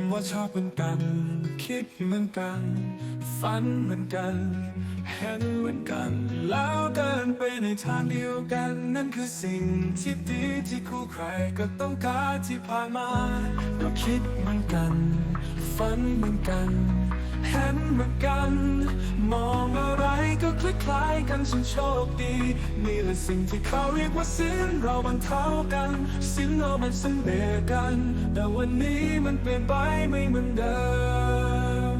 ำว่าชอบเหมือนกัน คิดเหมือนกัน ฝันเหมือนกัน เห็นเหมือนกัน แล้วเดินไปในทางเดียวกัน นั่นคือสิ่งที่ดีที่คู่ใครก็ต้องการที่ผ่านมาเราคิดเหมือนกัน ฝันเหมือนกัน เห็นเหมือนกัน มอง คล้ายๆกันฉันโชคดีนี่แหละสิ่งที่เขาเรียกว่าสิ้นเรามันเท่ากันสิ้นเรามันสเสมอกัน แต่วันนี้มันเปลี่ยนไปไม่เหมือนเดิม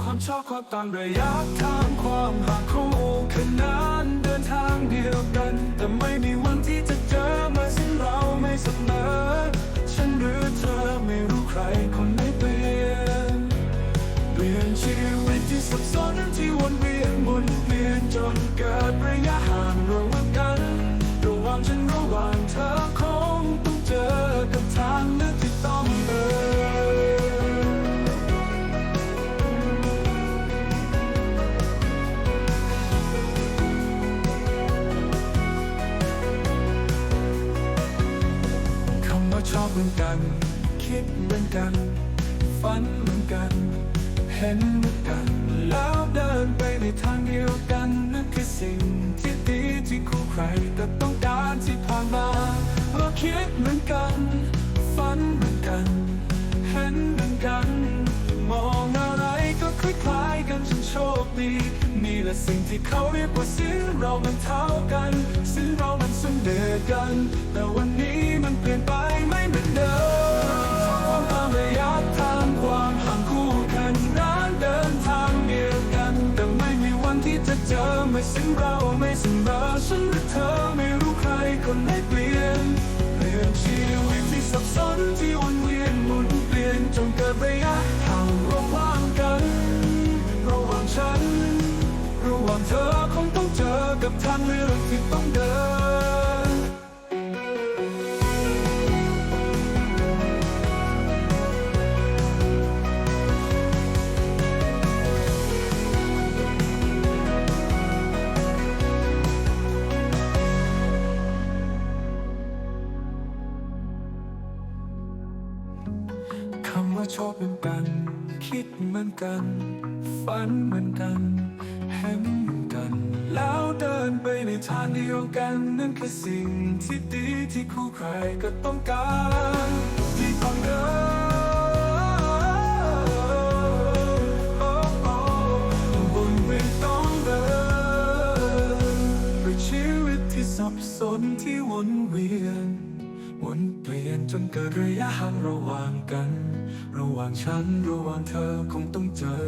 ความชอบความต่างระยะทางความห่างคู่ขนานเดินทางเดียวกัน แต่ไม่มีวันที่จะเจอมาสิ้นเราไม่เสมอฉันหรือเธอไม่รู้ใครคนไหนเปลี่ยนเปลี่ยนชีวิตที่สับสนที่วนเวียน อบเหมือนกัน คิดเหมือนกัน ฝันเหมือนกัน เห็นเหมือนกัน แล้วเดินไปในทางเดียวกันนั่นคือสิ่งที่ดีที่คู่ใครก็ต้องการที่ผ่านมาเราคิดเหมือนกัน ฝันเหมือนกัน เห็นเหมือนกัน มองอะไรก็คล้ายๆกันฉันโชคดีนี่แหละสิ่งที่เขาเรียกว่าสิ้นเรามันเท่ากันสิ้นเรามันสมเดกันแต่วันนี้มัน ไม่สิ้นเราไม่สิ้นเราฉันหรือเธอไม่รู้ใครคนไหนเปลี่ยนเปลี่ยนชีวิตที่สับสนที่วนเวียนหมุนเปลี่ยนจนเกิดระยะห่างระหว่างกันระหว่างฉันระหว่างเธอคงต้องเจอกับทางเลือกที่ต้องเดินาชอบเหมือนกัน คิดเหมือนกัน ฝันเหมือนกันเห็นเหมือนกัน แล้วเดินไปในทางเดียวกันนั่นคือสิ่งที่ดีที่คู่ใครก็ต้องการที่ต้องเดินบนเวทต้องเดินด้วยชีวิตที่สับสนที่วนเวียน วนเปลี่ยนจนเกิดระยะห่างระหว่างกัน ระหว่างฉันระหว่างเธอคงต้องเจอ